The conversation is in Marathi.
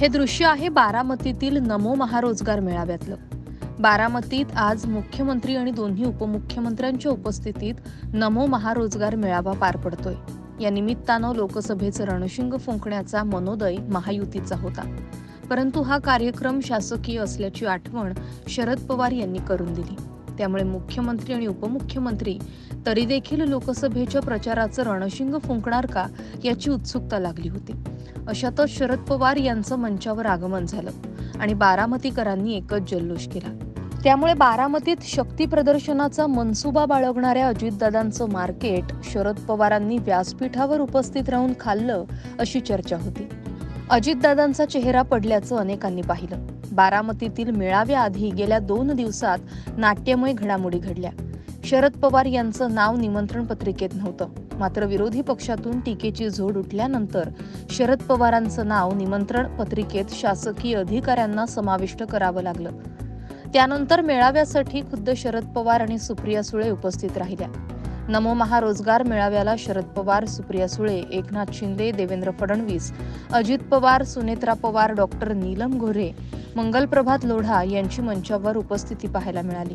हे दृश्य आहे बारामतीतील नमो महारोजगार मेळाव्यातलं. बारामतीत आज मुख्यमंत्री आणि दोन्ही उपमुख्यमंत्र्यांच्या उपस्थितीत नमो महारोजगार मेळावा पार पडतोय. या निमित्तानं लोकसभेचं रणशिंग फुंकण्याचा मनोदय महायुतीचा होता. परंतु हा कार्यक्रम शासकीय असल्याची आठवण शरद पवार यांनी करून दिली. त्यामुळे मुख्यमंत्री आणि उपमुख्यमंत्री तरी देखील लोकसभेच्या प्रचाराचं रणशिंग फुंकणार का याची उत्सुकता लागली होती. अशातच शरद पवार यांचं मंचावर आगमन झालं आणि बारामतीकरांनी एकच जल्लोष केला. त्यामुळे बारामतीत शक्ती प्रदर्शनाचा मनसुबा बाळगणाऱ्या अजितदादांचं मार्केट शरद पवारांनी व्यासपीठावर उपस्थित राहून खाल्लं अशी चर्चा होती. अजितदादांचा चेहरा पडल्याचं अनेकांनी पाहिलं. बारामतीतील मेळाव्याआधी गेल्या दोन दिवसात नाट्यमय घडामोडी घडल्या. शरद पवार यांचं नाव निमंत्रण पत्रिकेत नव्हतं. मात्र विरोधी पक्षातून टीकेची झोड उठल्यानंतर शरद पवारांचं नाव निमंत्रण पत्रिकेत शासकीय अधिकाऱ्यांना समाविष्ट करावं लागलं. त्यानंतर मेळाव्यासाठी खुद्द शरद पवार आणि सुप्रिया सुळे उपस्थित राहिल्या. नमो महारोजगार मेळाव्याला शरद पवार सुप्रिया सुळे एकनाथ शिंदे देवेंद्र फडणवीस अजित पवार सुनेत्रा पवार डॉक्टर नीलम घोरे मंगलप्रभात लोढा यांची मंचावर उपस्थिती पाहायला मिळाली.